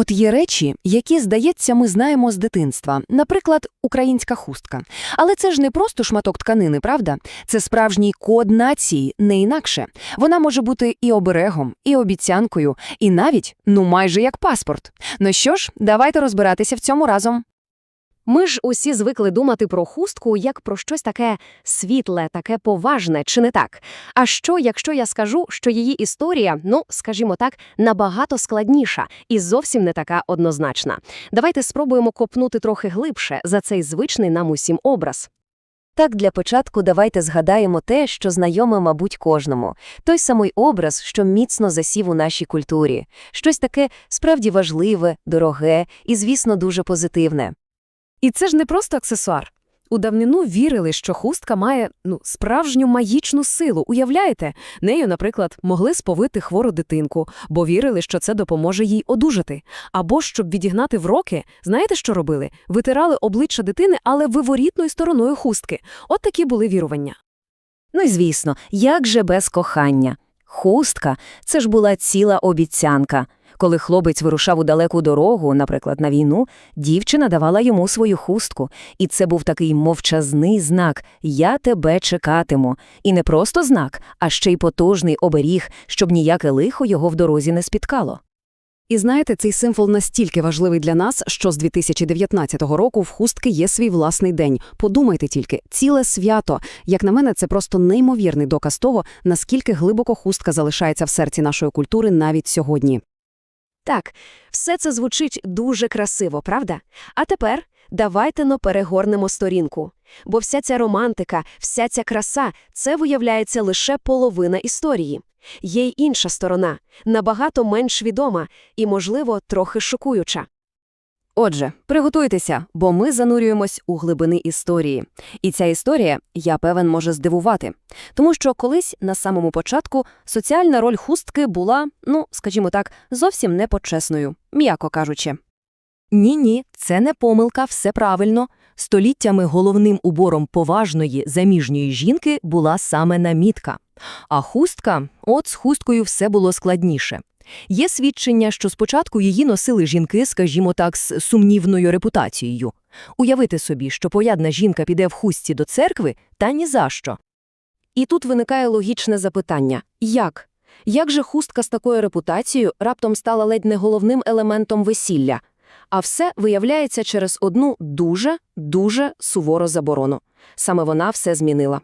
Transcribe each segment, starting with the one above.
От є речі, які, здається, ми знаємо з дитинства, наприклад, українська хустка. Але це ж не просто шматок тканини, правда? Це справжній код нації, не інакше. Вона може бути і оберегом, і обіцянкою, і навіть, ну майже як паспорт. Ну що ж, давайте розбиратися в цьому разом. Ми ж усі звикли думати про хустку як про щось таке світле, таке поважне, чи не так? А що, якщо я скажу, що її історія, ну, скажімо так, набагато складніша і зовсім не така однозначна? Давайте спробуємо копнути трохи глибше за цей звичний нам усім образ. Так, для початку давайте згадаємо те, що знайоме, мабуть, кожному. Той самий образ, що міцно засів у нашій культурі. Щось таке справді важливе, дороге і, звісно, дуже позитивне. І це ж не просто аксесуар. У давнину вірили, що хустка має ну, справжню магічну силу. Уявляєте? Нею, наприклад, могли сповити хвору дитинку, бо вірили, що це допоможе їй одужати. Або, щоб відігнати вроки, знаєте, що робили? Витирали обличчя дитини, але виворітною стороною хустки. От такі були вірування. Ну і звісно, як же без кохання? Хустка – це ж була ціла обіцянка. Коли хлопець вирушав у далеку дорогу, наприклад, на війну, дівчина давала йому свою хустку. І це був такий мовчазний знак «Я тебе чекатиму». І не просто знак, а ще й потужний оберіг, щоб ніяке лихо його в дорозі не спіткало. І знаєте, цей символ настільки важливий для нас, що з 2019 року в хустки є свій власний день. Подумайте тільки, ціле свято. Як на мене, це просто неймовірний доказ того, наскільки глибоко хустка залишається в серці нашої культури навіть сьогодні. Так, все це звучить дуже красиво, правда? А тепер давайте но перегорнемо сторінку. Бо вся ця романтика, вся ця краса – це, виявляється, лише половина історії. Є й інша сторона, набагато менш відома і, можливо, трохи шокуюча. Отже, приготуйтеся, бо ми занурюємось у глибини історії. І ця історія, я певен, може здивувати. Тому що колись, на самому початку, соціальна роль хустки була, ну, скажімо так, зовсім непочесною, м'яко кажучи. Ні-ні, це не помилка, все правильно. Століттями головним убором поважної заміжньої жінки була саме намітка. А хустка, от з хусткою все було складніше. Є свідчення, що спочатку її носили жінки, скажімо так, з сумнівною репутацією. Уявити собі, що поядна жінка піде в хустці до церкви, та ні за що. І тут виникає логічне запитання – як? Як же хустка з такою репутацією раптом стала ледь не головним елементом весілля? А все виявляється через одну дуже, дуже сувору заборону. Саме вона все змінила.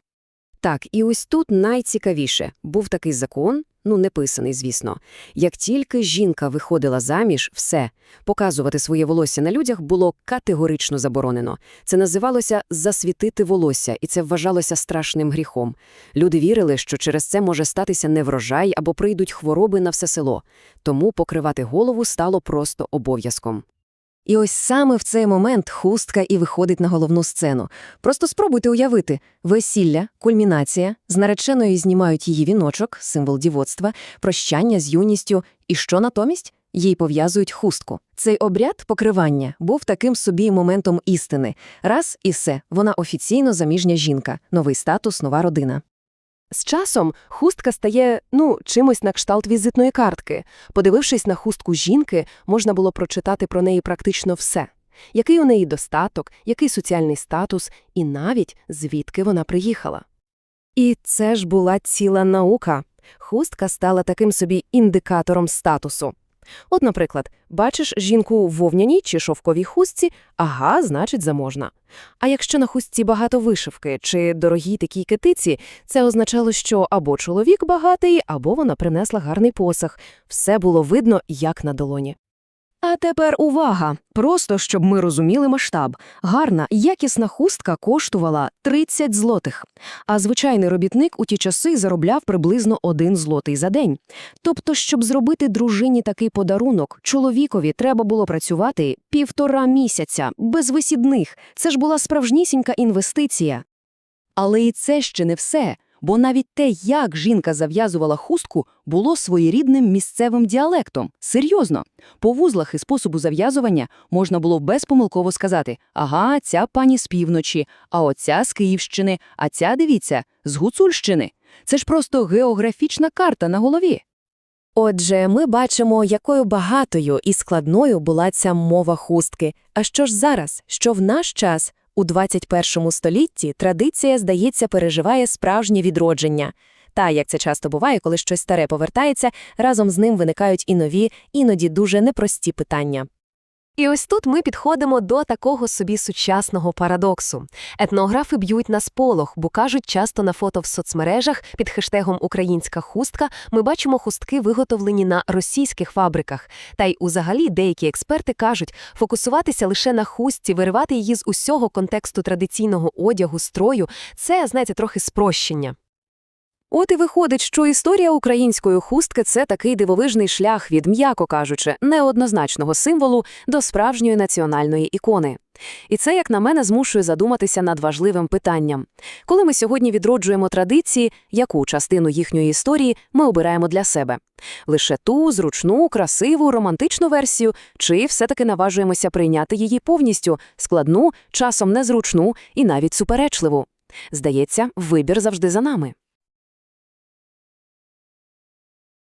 Так, і ось тут найцікавіше. Був такий закон, ну, не писаний, звісно. Як тільки жінка виходила заміж, все, показувати своє волосся на людях було категорично заборонено. Це називалося «засвітити волосся», і це вважалося страшним гріхом. Люди вірили, що через це може статися неврожай або прийдуть хвороби на все село. Тому покривати голову стало просто обов'язком. І ось саме в цей момент хустка і виходить на головну сцену. Просто спробуйте уявити весілля, кульмінація, з нареченою знімають її віночок, символ дівоцтва, прощання з юністю. І що натомість? Їй пов'язують хустку. Цей обряд покривання був таким собі моментом істини. Раз і все, вона офіційно заміжня жінка, новий статус, нова родина. З часом хустка стає, ну, чимось на кшталт візитної картки. Подивившись на хустку жінки, можна було прочитати про неї практично все. Який у неї достаток, який соціальний статус, і навіть звідки вона приїхала. І це ж була ціла наука. Хустка стала таким собі індикатором статусу. От, наприклад, бачиш жінку в вовняній чи шовковій хустці, ага, значить, заможна. А якщо на хустці багато вишивки чи дорогій такій китиці, це означало, що або чоловік багатий, або вона принесла гарний посах. Все було видно, як на долоні. А тепер увага! Просто щоб ми розуміли масштаб. Гарна, якісна хустка коштувала 30 злотих, а звичайний робітник у ті часи заробляв приблизно один злотий за день. Тобто, щоб зробити дружині такий подарунок, чоловікові треба було працювати півтора місяця, без висідних. Це ж була справжнісінька інвестиція. Але і це ще не все. Бо навіть те, як жінка зав'язувала хустку, було своєрідним місцевим діалектом. Серйозно. По вузлах і способу зав'язування можна було безпомилково сказати «Ага, ця пані з півночі, а оця з Київщини, а ця, дивіться, з Гуцульщини». Це ж просто географічна карта на голові. Отже, ми бачимо, якою багатою і складною була ця мова хустки. А що ж зараз? Що в наш час, у 21 столітті, традиція, здається, переживає справжнє відродження. Та, як це часто буває, коли щось старе повертається, разом з ним виникають і нові, іноді дуже непрості питання. І ось тут ми підходимо до такого собі сучасного парадоксу. Етнографи б'ють на сполох, бо кажуть часто на фото в соцмережах під хештегом Українська хустка ми бачимо хустки, виготовлені на російських фабриках. Та й узагалі деякі експерти кажуть, фокусуватися лише на хустці, виривати її з усього контексту традиційного одягу, строю це, знаєте, трохи спрощення. От і виходить, що історія української хустки – це такий дивовижний шлях від, м'яко кажучи, неоднозначного символу до справжньої національної ікони. І це, як на мене, змушує задуматися над важливим питанням. Коли ми сьогодні відроджуємо традиції, яку частину їхньої історії ми обираємо для себе? Лише ту, зручну, красиву, романтичну версію, чи все-таки наважуємося прийняти її повністю, складну, часом незручну і навіть суперечливу? Здається, вибір завжди за нами.